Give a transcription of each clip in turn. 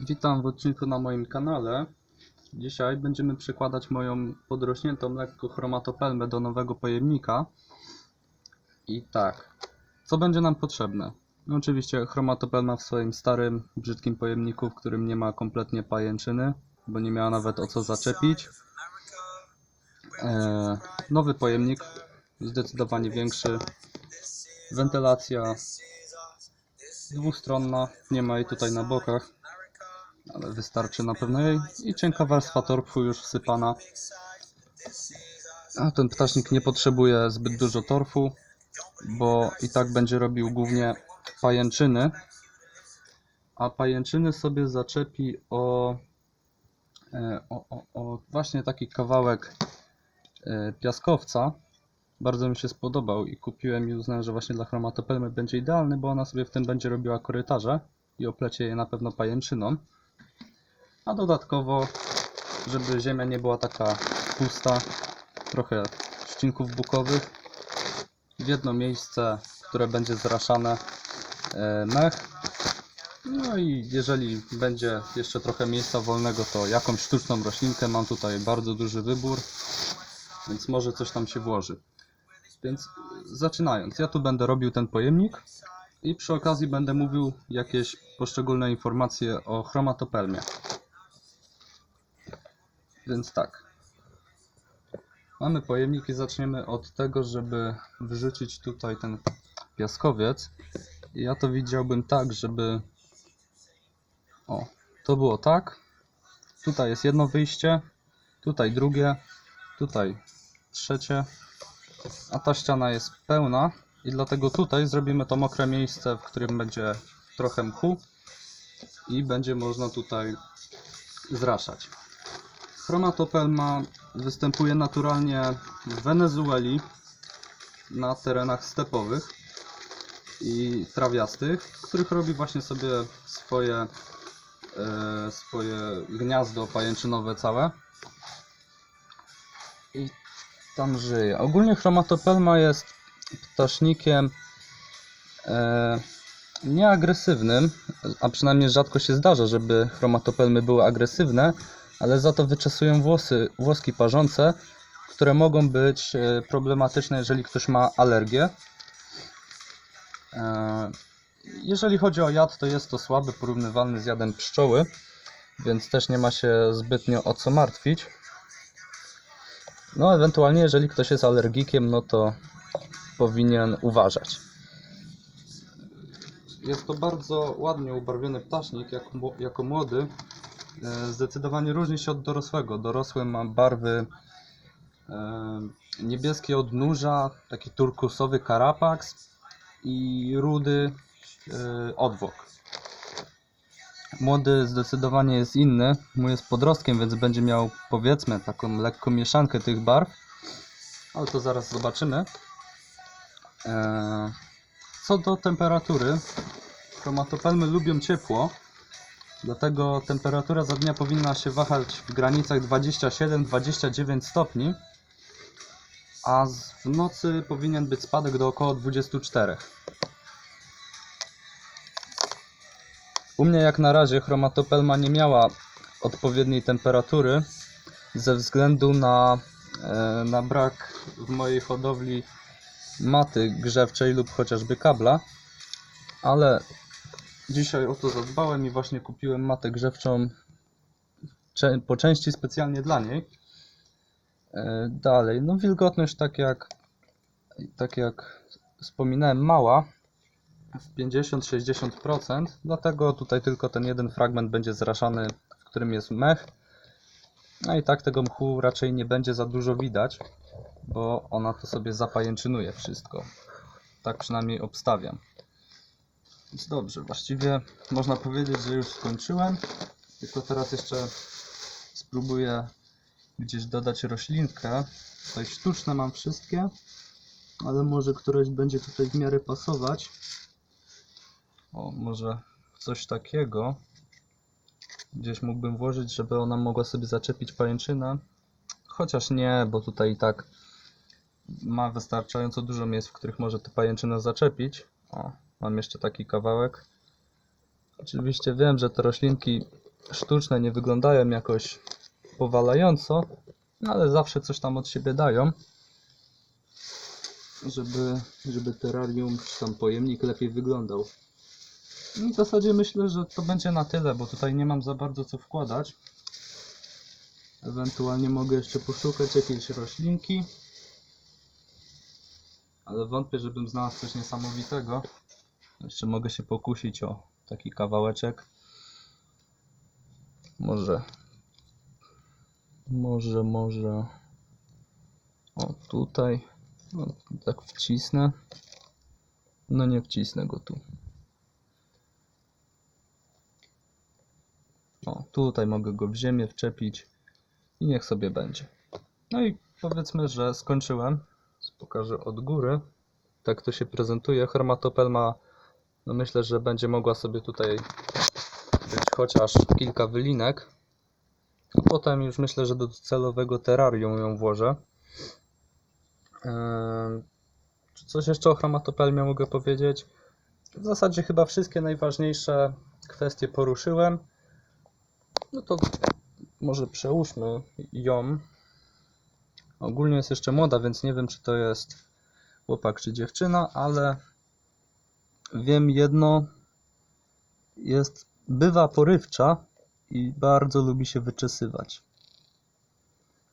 Witam w odcinku na moim kanale. Dzisiaj będziemy przykładać moją podrośniętą lekko chromatopelmę do nowego pojemnika. I tak, co będzie nam potrzebne? No oczywiście chromatopelma w swoim starym, brzydkim pojemniku, w którym nie ma kompletnie pajęczyny, bo nie miała nawet o co zaczepić. E, nowy pojemnik, zdecydowanie większy. Wentylacja dwustronna, nie ma jej tutaj na bokach ale wystarczy na pewno jej. I cienka warstwa torfu już wsypana. A ten ptasznik nie potrzebuje zbyt dużo torfu, bo i tak będzie robił głównie pajęczyny. A pajęczyny sobie zaczepi o, e, o, o, o właśnie taki kawałek e, piaskowca. Bardzo mi się spodobał i kupiłem i uznałem, że właśnie dla chromatopelmy będzie idealny, bo ona sobie w tym będzie robiła korytarze i oplecie je na pewno pajęczyną. A dodatkowo, żeby ziemia nie była taka pusta, trochę ścinków bukowych. W jedno miejsce, które będzie zraszane e, mech. No i jeżeli będzie jeszcze trochę miejsca wolnego, to jakąś sztuczną roślinkę. Mam tutaj bardzo duży wybór, więc może coś tam się włoży. Więc zaczynając, ja tu będę robił ten pojemnik i przy okazji będę mówił jakieś poszczególne informacje o chromatopelmie. Więc tak. Mamy pojemnik i zaczniemy od tego, żeby wyrzucić tutaj ten piaskowiec. Ja to widziałbym tak, żeby... O, to było tak. Tutaj jest jedno wyjście, tutaj drugie, tutaj trzecie, a ta ściana jest pełna i dlatego tutaj zrobimy to mokre miejsce, w którym będzie trochę mchu i będzie można tutaj zraszać. Chromatopelma występuje naturalnie w Wenezueli na terenach stepowych i trawiastych, w których robi właśnie sobie swoje, e, swoje gniazdo pajęczynowe całe i tam żyje. Ogólnie chromatopelma jest ptasznikiem e, nieagresywnym, a przynajmniej rzadko się zdarza, żeby chromatopelmy były agresywne, ale za to wyczesują włosy, włoski parzące, które mogą być e, problematyczne, jeżeli ktoś ma alergię. E, Jeżeli chodzi o jad, to jest to słaby, porównywalny z jadem pszczoły, więc też nie ma się zbytnio o co martwić. No, ewentualnie, jeżeli ktoś jest alergikiem, no to powinien uważać. Jest to bardzo ładnie ubarwiony ptasznik, jako, jako młody. E, Zdecydowanie różni się od dorosłego. Dorosły ma barwy e, niebieskie odnóża, taki turkusowy karapaks i rudy e, odwłok. Młody zdecydowanie jest inny. Mój jest podrostkiem, więc będzie miał powiedzmy taką lekką mieszankę tych barw. Ale to zaraz zobaczymy. Co do temperatury, chromatopelmy lubią ciepło. Dlatego temperatura za dnia powinna się wahać w granicach 27-29 stopni, a w nocy powinien być spadek do około 24. U mnie jak na razie chromatopelma nie miała odpowiedniej temperatury ze względu na, e, na brak w mojej hodowli maty grzewczej lub chociażby kabla, ale Dzisiaj o to zadbałem i właśnie kupiłem matę grzewczą po części specjalnie dla niej. E, Dalej, no wilgotność tak jak tak jak wspominałem mała w 50-60%, dlatego tutaj tylko ten jeden fragment będzie zraszany, w którym jest mech. No i tak tego mchu raczej nie będzie za dużo widać, bo ona to sobie zapajęczynuje wszystko. Tak przynajmniej obstawiam. Więc dobrze, właściwie można powiedzieć, że już skończyłem. Tylko teraz jeszcze spróbuję gdzieś dodać roślinkę. Tutaj sztuczne mam wszystkie, ale może któreś będzie tutaj w miarę pasować. O, może coś takiego. Gdzieś mógłbym włożyć, żeby ona mogła sobie zaczepić pajęczynę. Chociaż nie, bo tutaj i tak ma wystarczająco dużo miejsc, w których może tę pajęczynę zaczepić. O, mam jeszcze taki kawałek. Oczywiście wiem, że te roślinki sztuczne nie wyglądają jakoś powalająco, no ale zawsze coś tam od siebie dają, żeby, żeby terrarium czy tam pojemnik lepiej wyglądał. I w zasadzie myślę, że to będzie na tyle, bo tutaj nie mam za bardzo co wkładać. Ewentualnie mogę jeszcze poszukać jakiejś roślinki. Ale wątpię, żebym znalazł coś niesamowitego. Jeszcze mogę się pokusić o taki kawałeczek. Może. Może, może. O, tutaj. No, tak wcisnę. No nie wcisnę go tu. O, tutaj mogę go w ziemię wczepić i niech sobie będzie. No i powiedzmy, że skończyłem. Pokażę od góry. Tak to się prezentuje. Chromatopel ma, no myślę, że będzie mogła sobie tutaj być chociaż kilka wylinek. A potem już myślę, że do celowego terrarium ją włożę. Ehm, Czy coś jeszcze o chromatopelmie mogę powiedzieć? W zasadzie chyba wszystkie najważniejsze kwestie poruszyłem. No to może przełóżmy ją. Ogólnie jest jeszcze młoda, więc nie wiem, czy to jest chłopak czy dziewczyna, ale wiem jedno. Jest, bywa porywcza i bardzo lubi się wyczesywać.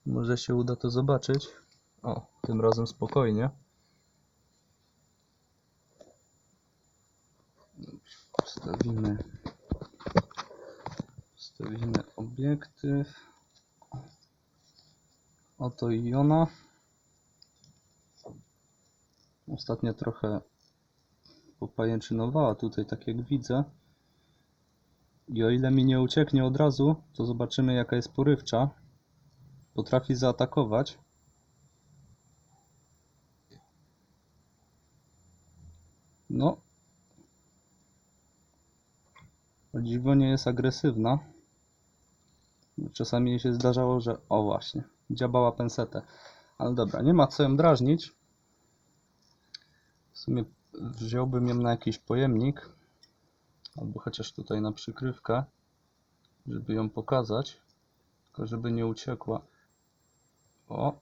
Może się uda to zobaczyć. O, tym razem spokojnie. Wstawimy Wstawimy obiektyw. Oto i ona. Ostatnio trochę popajęczynowała tutaj, tak jak widzę. I o ile mi nie ucieknie od razu, to zobaczymy jaka jest porywcza. Potrafi zaatakować. No. O dziwo nie jest agresywna. Czasami jej się zdarzało, że o właśnie, dziabała pensetę. Ale dobra, nie ma co ją drażnić. W sumie wziąłbym ją na jakiś pojemnik. Albo chociaż tutaj na przykrywkę, żeby ją pokazać. Tylko żeby nie uciekła. O,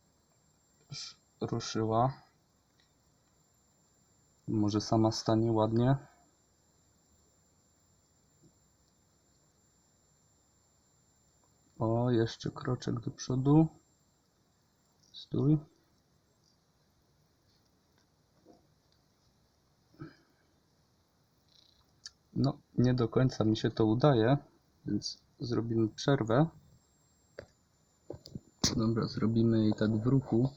już ruszyła. Może sama stanie ładnie. O, jeszcze kroczek do przodu. Stój. No, nie do końca mi się to udaje, więc zrobimy przerwę. Dobra, zrobimy jej tak w ruchu.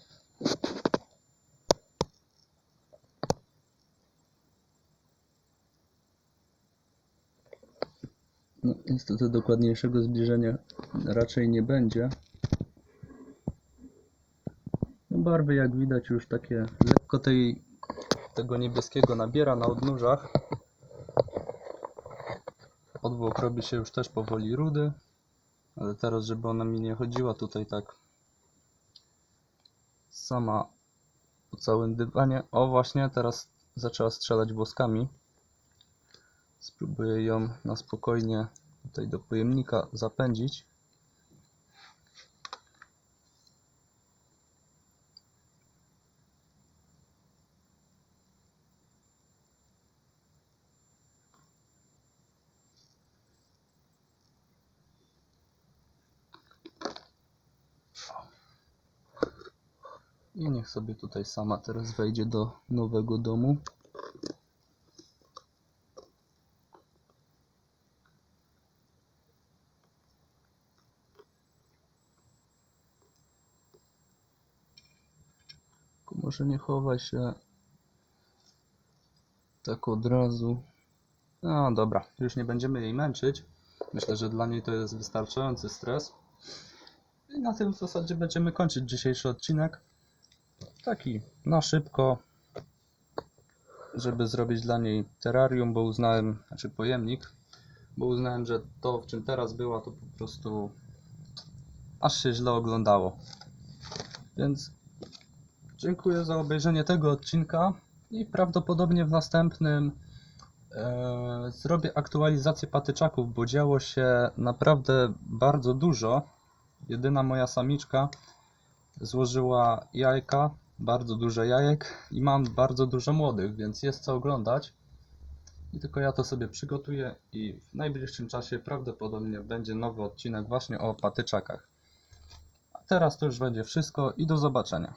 No, niestety dokładniejszego zbliżenia raczej nie będzie. No, barwy jak widać już takie lekko tej, tego niebieskiego nabiera na odnóżach. Odwłok robi się już też powoli rudy, ale teraz żeby ona mi nie chodziła tutaj tak sama po całym dywanie. O właśnie, teraz zaczęła strzelać włoskami. Spróbuję ją na spokojnie tutaj do pojemnika zapędzić. I niech sobie tutaj sama teraz wejdzie do nowego domu. Może nie chowaj się tak od razu. No dobra, już nie będziemy jej męczyć. Myślę, że dla niej to jest wystarczający stres. I na tym w zasadzie będziemy kończyć dzisiejszy odcinek. Taki na szybko, żeby zrobić dla niej terrarium, bo uznałem, znaczy pojemnik, bo uznałem, że to w czym teraz była to po prostu aż się źle oglądało. Więc dziękuję za obejrzenie tego odcinka i prawdopodobnie w następnym E, Zrobię aktualizację patyczaków, bo działo się naprawdę bardzo dużo. Jedyna moja samiczka złożyła jajka, bardzo dużo jajek i mam bardzo dużo młodych, więc jest co oglądać. I tylko ja to sobie przygotuję i w najbliższym czasie prawdopodobnie będzie nowy odcinek właśnie o patyczakach. A teraz to już będzie wszystko i do zobaczenia.